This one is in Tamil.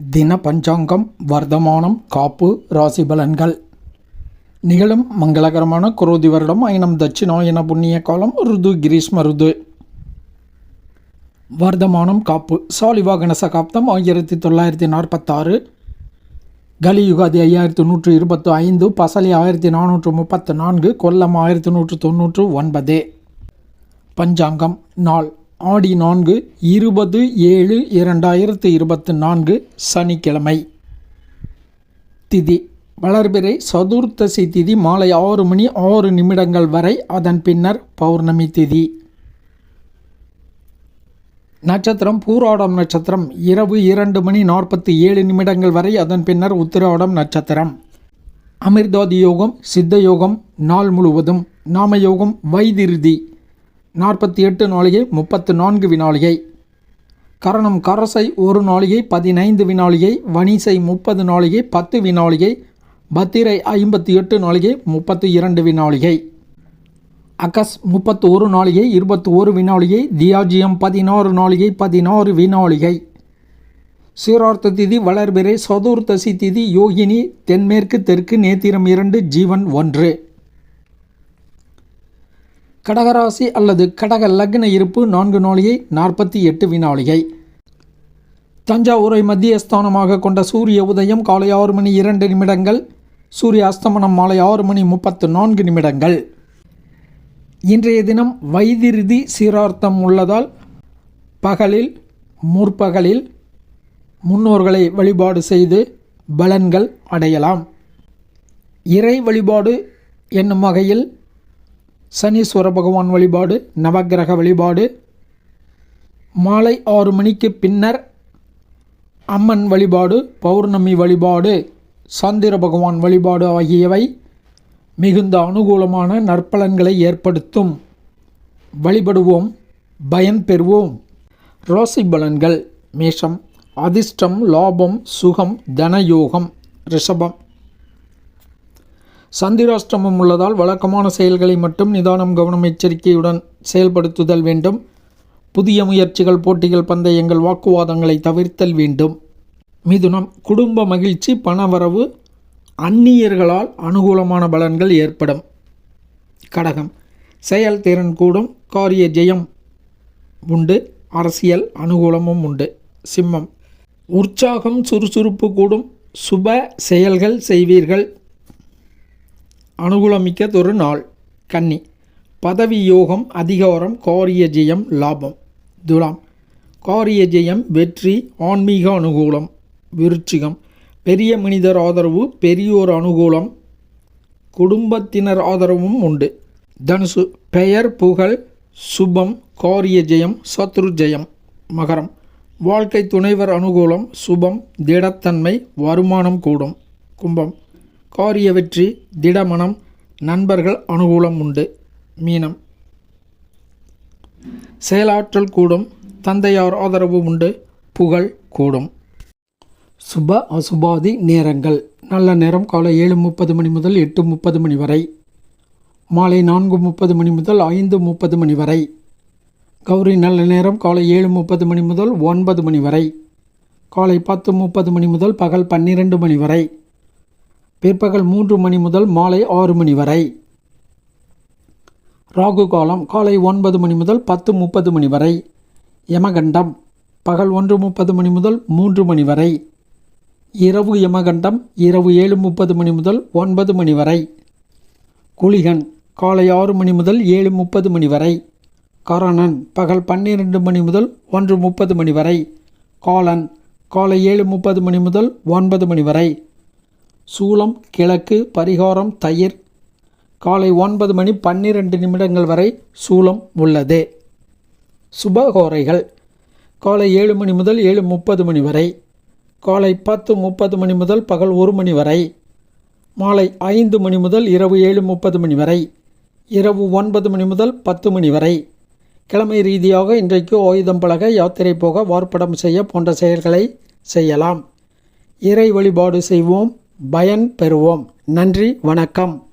தின பஞ்சாங்கம் வர்த்தமானம் காப்பு ராசி பலன்கள் நிகழும் மங்களகரமான குரோதி வருடம் ஐனம் தட்சிணாயன புண்ணிய காலம் ருது கிரீஷ்ம ருது. வர்த்தமானம் காப்பு சாலிவாகன சகாப்தம் ஆயிரத்தி தொள்ளாயிரத்தி நாற்பத்தாறு. கலியுகாதி ஐயாயிரத்தி நூற்று இருபத்து ஐந்து பசலி ஆயிரத்தி நானூற்று முப்பத்து நான்கு கொல்லம் ஆயிரத்தி நூற்று தொண்ணூற்று ஒன்பது. பஞ்சாங்கம் நாள் ஆடி நான்கு இருபது ஏழு இரண்டாயிரத்து இருபத்து நான்கு சனிக்கிழமை. திதி. வளர்பிறை சதுர்த்தசி திதி மாலை ஆறு மணி ஆறு நிமிடங்கள் வரை அதன் பின்னர் பௌர்ணமி திதி. நட்சத்திரம் பூராடம் நட்சத்திரம் இரவு இரண்டு மணி நாற்பத்தி ஏழு நிமிடங்கள் வரை அதன் பின்னர் உத்திராடம் நட்சத்திரம். அமிர்தாதி யோகம் சித்த யோகம் நாள் முழுவதும் நாமயோகம் வைதிருதி. நாற்பத்தி எட்டு நாளிகை முப்பத்து நான்கு வினாளிகை. கரணம் கரசை ஒரு நாளிகை பதினைந்து வினாளிகை. வணிசை முப்பது நாளிகை பத்து வினாளிகை. பத்திரை ஐம்பத்தி எட்டு நாளிகை முப்பத்து இரண்டு வினாளிகை. அகஸ் முப்பத்து ஒரு நாளிகை இருபத்தி ஒரு வினாளிகை. தியாஜியம் பதினாறு நாளிகை பதினாறு வினாளிகை. சீரார்த்த திதி வளர்பிறை சதுர்த்தசி திதி யோகினி தென்மேற்கு தெற்கு நேத்திரம் இரண்டு ஜீவன் ஒன்று. கடகராசி அல்லது கடக லக்ன இருப்பு நான்கு நாளிகை நாற்பத்தி எட்டு வினாளிகை. தஞ்சாவூரை மத்திய ஸ்தானமாக கொண்ட சூரிய உதயம் காலை ஆறு மணி இரண்டு நிமிடங்கள் சூரிய அஸ்தமனம் மாலை ஆறு மணி முப்பத்து நான்கு நிமிடங்கள். இன்றைய தினம் வைதிருதி சீரார்த்தம் உள்ளதால் பகலில் முற்பகலில் முன்னோர்களை வழிபாடு செய்து பலன்கள் அடையலாம். இறை வழிபாடு என்னும் வகையில் சனீஸ்வர பகவான் வழிபாடு நவக்கிரக வழிபாடு. மாலை ஆறு மணிக்கு பின்னர் அம்மன் வழிபாடு பௌர்ணமி வழிபாடு சந்திர பகவான் வழிபாடு ஆகியவை மிகுந்த அனுகூலமான நற்பலன்களை ஏற்படுத்தும். வழிபடுவோம் பயன் பெறுவோம். ராசி பலன்கள் மேஷம் அதிர்ஷ்டம் லாபம் சுகம் தனயோகம் ரிஷபம். சந்திராஷ்டமம் உள்ளதால் வழக்கமான செயல்களை மட்டும் நிதானம் கவனம் எச்சரிக்கையுடன் செயல்படுத்துதல் வேண்டும். புதிய முயற்சிகள் போட்டிகள் பந்தயங்கள் வாக்குவாதங்களை தவிர்த்தல் வேண்டும். மிதுனம் குடும்ப மகிழ்ச்சி பணவரவு அந்நியர்களால் அனுகூலமான பலன்கள் ஏற்படும். கடகம் செயல்திறன் கூடும் காரிய ஜெயம் உண்டு அரசியல் அனுகூலமும் உண்டு. சிம்மம் உற்சாகம் சுறுசுறுப்பு கூடும் சுப செயல்கள் செய்வீர்கள். அனுகூலமிக்கதொரு நாள் கன்னி. பதவி யோகம் அதிகாரம் காரிய ஜெயம் லாபம். துலாம். காரிய ஜெயம் வெற்றி ஆன்மீக அனுகூலம் விருச்சிகம். பெரிய மனிதர் ஆதரவு பெரியோர் அனுகூலம் குடும்பத்தினர் ஆதரவும் உண்டு. தனுசு. பெயர் புகழ் சுபம் காரிய ஜெயம் சத்ரு ஜெயம் மகரம். வாழ்க்கை துணைவர் அனுகூலம் சுபம் திடத்தன்மை வருமானம் கூடும். கும்பம். காரிய வெற்றி திடமனம் நண்பர்கள் அனுகூலம் உண்டு. மீனம். செயலாற்றல் கூடும் தந்தையார் ஆதரவு உண்டு புகழ் கூடும். சுப அசுபாதி நேரங்கள். நல்ல நேரம் காலை ஏழு முப்பது மணி முதல் எட்டு முப்பது மணி வரை. மாலை நான்கு முப்பது மணி முதல் ஐந்து முப்பது மணி வரை. கௌரி நல்ல நேரம் காலை ஏழு முப்பது மணி முதல் ஒன்பது மணி வரை. காலை பத்து முப்பது மணி முதல் பகல் பன்னிரெண்டு மணி வரை. பிற்பகல் மூன்று மணி முதல் மாலை ஆறு மணி வரை. ராகு காலம் காலை ஒன்பது மணி முதல் பத்து முப்பது மணி வரை. யமகண்டம் பகல் ஒன்று முப்பது மணி முதல் மூன்று மணி வரை. இரவு யமகண்டம் இரவு ஏழு முப்பது மணி முதல் ஒன்பது மணி வரை. குளிகன் காலை ஆறு மணி முதல் ஏழு முப்பது மணி வரை. கரணன் பகல் பன்னிரெண்டு மணி முதல் ஒன்று முப்பது மணி வரை. காலன் காலை ஏழு முப்பது மணி முதல் ஒன்பது மணி வரை. சூலம் கிழக்கு பரிகாரம் தயிர். காலை ஒன்பது மணி பன்னிரெண்டு நிமிடங்கள் வரை சூலம் உள்ளது. சுபகோரைகள். காலை ஏழு மணி முதல் ஏழு முப்பது மணி வரை. காலை பத்து முப்பது மணி முதல் பகல் ஒரு மணி வரை. மாலை ஐந்து மணி முதல் இரவு ஏழு முப்பது மணி வரை. இரவு ஒன்பது மணி முதல் பத்து மணி வரை. கிழமை ரீதியாக இன்றைக்கு ஆயுதம் பழக யாத்திரை போக வார்ப்படம் செய்ய போன்ற செயல்களை செய்யலாம். இறை வழிபாடு செய்வோம். பயன் பெறுவோம் நன்றி வணக்கம்.